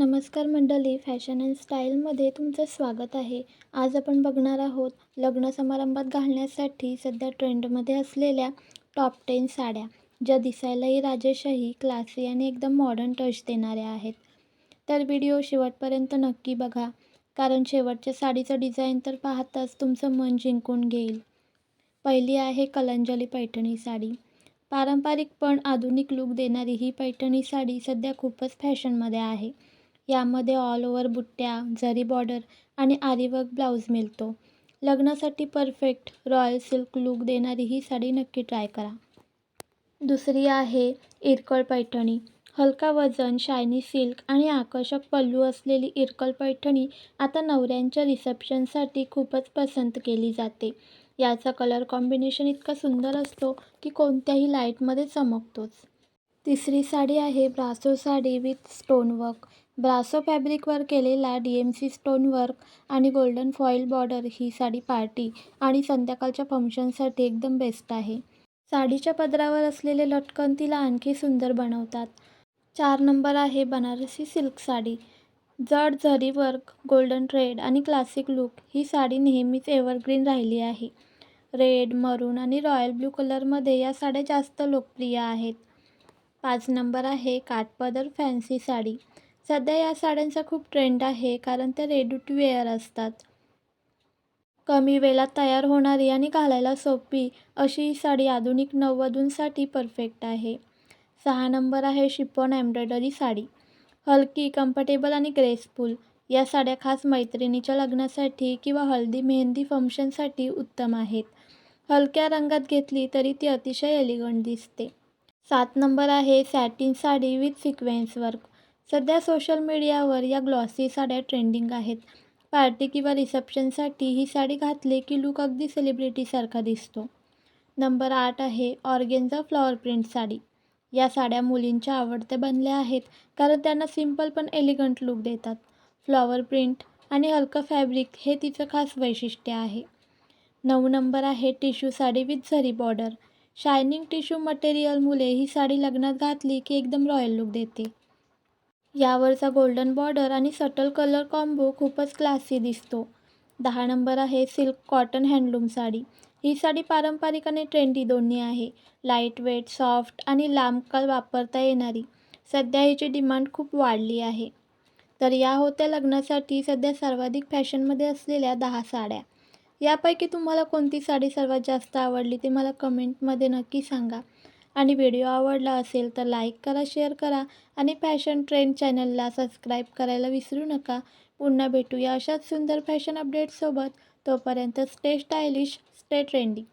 नमस्कार मंडळी fashion and स्टाईलमध्ये तुमचं स्वागत आहे. आज आपण बघणार आहोत लग्न समारंभात घालण्यासाठी सध्या ट्रेंडमध्ये असलेल्या टॉप टेन साड्या ज्या दिसायलाही राजेशाही क्लासी आणि एकदम मॉडर्न टच देणाऱ्या आहेत. तर व्हिडिओ शेवटपर्यंत नक्की बघा कारण शेवटच्या साडीचं डिझाईन तर पाहताच तुमचं मन जिंकून घेईल. पहिली आहे कलंजली पैठणी साडी. पारंपरिक पण आधुनिक लूक देणारी ही पैठणी साडी सध्या खूपच फॅशनमध्ये आहे. यामध्ये ऑल ओवर बुट्ट्या जरी बॉर्डर आणि आरीवर्क ब्लाऊज मिळतो. लग्नासाठी परफेक्ट रॉयल सिल्क लूक देणारी ही साडी नक्की ट्राय करा. दुसरी आहे इरकल पैठणी. हलका वजन शायनी सिल्क आणि आकर्षक पल्लू असलेली इरकल पैठणी आता नवऱ्यांच्या रिसेप्शनसाठी खूपच पसंत केली जाते. याचा कलर कॉम्बिनेशन इतका सुंदर असतो की कोणत्याही लाईटमध्ये चमकतोच. तिसरी साडी आहे ब्रासो साडी विथ स्टोनवर्क ब्रासो फॅब्रिकवर केलेला डी एम सी स्टोनवर्क आणि गोल्डन फॉईल बॉर्डर ही साडी पार्टी आणि संध्याकाळच्या फंक्शनसाठी एकदम बेस्ट आहे. साडीच्या पदरावर असलेले लटकन तिला आणखी सुंदर बनवतात. चार नंबर आहे बनारसी सिल्क साडी. जड झरी वर्क गोल्डन ट्रेड आणि क्लासिक लुक ही साडी नेहमीच एव्हरग्रीन राहिली आहे. रेड मरून आणि रॉयल ब्लू कलरमध्ये या साड्या जास्त लोकप्रिय आहेत. पाच नंबर आहे काठपदर फॅन्सी साडी. सध्या या साड्यांचा खूप ट्रेंड आहे कारण त्या रेडी टू वेअर असतात. कमी वेळात तयार होणारी आणि घालायला सोपी अशी ही साडी आधुनिक नववधूंसाठी परफेक्ट आहे. सहा नंबर आहे शिपॉन एम्ब्रॉयडरी साडी. हलकी कम्फर्टेबल आणि ग्रेसफुल या साड्या खास मैत्रिणीच्या लग्नासाठी किंवा हळदी मेहंदी फंक्शनसाठी उत्तम आहेत. हलक्या रंगात घेतली तरी ती अतिशय एलिगंट दिसते. सात नंबर आहे satin sari with sequence work सध्या सोशल मीडियावर या ग्लॉसी साड्या ट्रेंडिंग आहेत. पार्टी किंवा रिसेप्शनसाठी ही साडी घातली की लूक अगदी सेलिब्रिटीसारखा दिसतो. नंबर आठ आहे ऑर्गेन्झा फ्लॉवर प्रिंट साडी. या साड्या मुलींच्या आवडत्या बनल्या आहेत कारण त्यांना सिंपल पण एलिगंट लूक देतात. फ्लॉवर प्रिंट आणि हलकं फॅब्रिक हे तिचं खास वैशिष्ट्य आहे. नऊ नंबर आहे tissue sari with zari border shining tissue मटेरियलमुळे ही साडी लग्नात घातली की एकदम रॉयल लूक देते. यावरचा गोल्डन बॉर्डर आणि सटल कलर कॉम्बो खूपच क्लासी दिसतो. दहा नंबर आहे सिल्क कॉटन हँडलूम साडी. ही साडी पारंपरिक आणि ट्रेंडी दोन्ही आहे. लाइट वेट सॉफ्ट आणि लांब काल वापरता येणारी. सध्या हिची डिमांड खूप वाढली आहे. तर या होत्या लग्नासाठी सध्या सर्वाधिक फॅशनमध्ये असलेल्या दहा साड्या. यापैकी तुम्हाला कोणती साडी सर्वात जास्त आवडली ते मला कमेंटमध्ये नक्की सांगा. आणि व्हिडिओ आवडला असेल तर लाईक करा शेअर करा आणि फॅशन ट्रेंड चॅनलला सबस्क्राईब करायला विसरू नका. पुन्हा भेटूया अशाच सुंदर फॅशन अपडेट्ससोबत. तोपर्यंत स्टे स्टायलिश स्टे ट्रेंडिंग